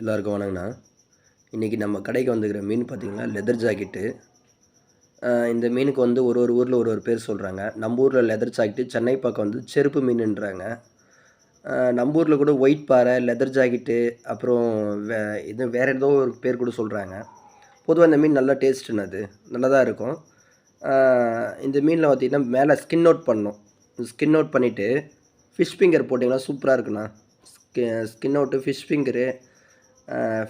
எல்லாருக்கும் வணங்கண்ணா. இன்றைக்கி நம்ம கடைக்கு வந்துக்கிற மீன் பார்த்திங்கன்னா லெதர் ஜாக்கெட்டு இந்த மீனுக்கு வந்து ஒரு ஒரு ஊரில் ஒரு ஒரு பேர் சொல்கிறாங்க நம்ம ஊரில் லெதர் ஜாக்கெட்டு சென்னை பக்கம் வந்து செருப்பு மீனுன்றாங்க. நம்ம ஊரில் கூட ஒயிட் பாறை லெதர் ஜாக்கெட்டு அப்புறம் வே இது வேறு ஏதோ ஒரு பேர் கூட சொல்கிறாங்க பொதுவாக இந்த மீன் நல்லா டேஸ்ட்டுன்னு அது. நல்லா தான் இருக்கும் இந்த மீனில் பார்த்திங்கன்னா மேலே ஸ்கின் அவுட் பண்ணணும். ஸ்கின் அவுட் பண்ணிவிட்டு ஃபிஷ் ஃபிங்கர் போட்டிங்கன்னா சூப்பராக இருக்குண்ணா. Skin out fish finger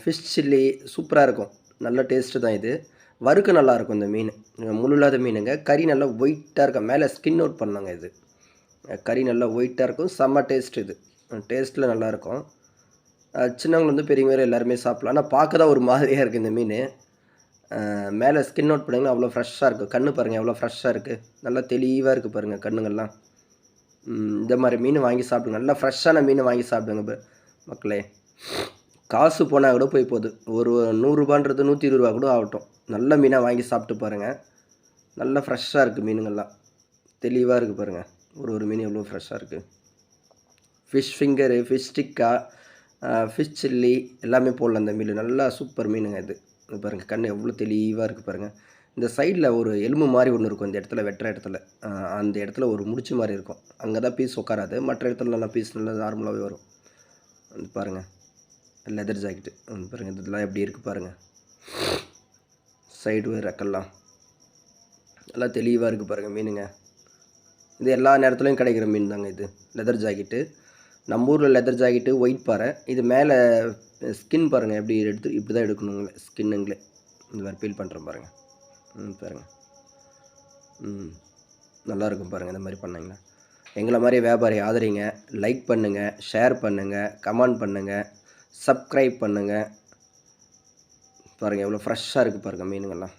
fish chilli சூப்பராக இருக்கும். நல்ல டேஸ்ட்டு தான் இது. வறுக்க நல்லாயிருக்கும் இந்த மீன். முள் இல்லாத மீனுங்க. கறி நல்லா ஒயிட்டாக இருக்கும். மேலே ஸ்கின் அவுட் பண்ணாங்க இது. கறி நல்லா ஒயிட்டாக இருக்கும். செம்ம டேஸ்ட் இது. டேஸ்ட்டில் நல்லாயிருக்கும் சின்னவங்க வந்து பெரியவங்க எல்லாருமே சாப்பிட்லாம். ஆனால் பார்க்க தான் ஒரு மாதிரியாக இருக்குது இந்த மீன். மேலே ஸ்கின் அவுட் பண்ணிங்கன்னா அவ்வளோ ஃப்ரெஷ்ஷாக இருக்குது கண்ணு பாருங்கள் எவ்வளோ ஃப்ரெஷ்ஷாக இருக்குது நல்லா தெளிவாக இருக்குது பாருங்கள் கண்ணுங்கள்லாம். இந்த மாதிரி மீன் வாங்கி சாப்பிடுங்க. நல்லா ஃப்ரெஷ்ஷான மீன் வாங்கி சாப்பிடுங்க மக்களே. காசு போனால் கூட போய் போகுது. ஒரு நூறுரூபான்றது நூற்றி இருபது ரூபா கூட ஆகட்டும். நல்ல மீனாக வாங்கி சாப்பிட்டு பாருங்கள் நல்லா ஃப்ரெஷ்ஷாக இருக்குது மீனுங்கள்லாம். தெளிவாக இருக்குது பாருங்கள் ஒரு ஒரு மீன் எவ்வளோ ஃப்ரெஷ்ஷாக இருக்குது ஃபிஷ் ஃபிங்கரு ஃபிஷ் ஸ்டிக்கா ஃபிஷ் சில்லி எல்லாமே போடலாம் அந்த மீன். நல்லா சூப்பர் மீனுங்க இது. இது பாருங்கள் கண் எவ்வளோ தெளிவாக இருக்குது பாருங்கள் இந்த சைடில் ஒரு எலும்பு மாதிரி ஒன்று இருக்கும். இந்த இடத்துல வெட்டுற இடத்துல. அந்த இடத்துல ஒரு முடிச்சு மாதிரி இருக்கும். அங்கே தான் பீஸ் உட்காராது. மற்ற இடத்துல நல்லா பீஸ் நல்லா நார்மலாகவே வரும். வந்து பாருங்கள் லெதர் ஜாக்கெட்டு பாருங்கள் இதெல்லாம் எப்படி இருக்குது பாருங்கள் சைடு ரெக்கெல்லாம் நல்லா தெளிவாக இருக்குது பாருங்கள் மீனுங்க. இது எல்லா நேரத்துலையும் கிடைக்கிற மீன் தாங்க இது லெதர் ஜாக்கெட்டு நம்ம ஊரில் லெதர் ஜாக்கெட்டு ஒயிட் பாறை. இது மேலே ஸ்கின் பாருங்கள் எப்படி எடுத்து இப்படி தான் எடுக்கணுங்களே ஸ்கின்னுங்களே இந்த மாதிரி ஃபீல் பண்ணுறேன் பாருங்கள் ம் பாருங்கள் ம் நல்லாயிருக்கும் பாருங்கள் இந்த மாதிரி பண்ணிங்கன்னா. எங்களை மாதிரி வியாபாரி ஆதரிங்க லைக் பண்ணுங்கள் ஷேர் பண்ணுங்கள் கமெண்ட் பண்ணுங்கள் சப்ஸ்கிரைப் பண்ணுங்கள் பாருங்கள் எவ்வளோ ஃப்ரெஷ்ஷாக இருக்குது பாருங்கள் மீனுங்கள்லாம்.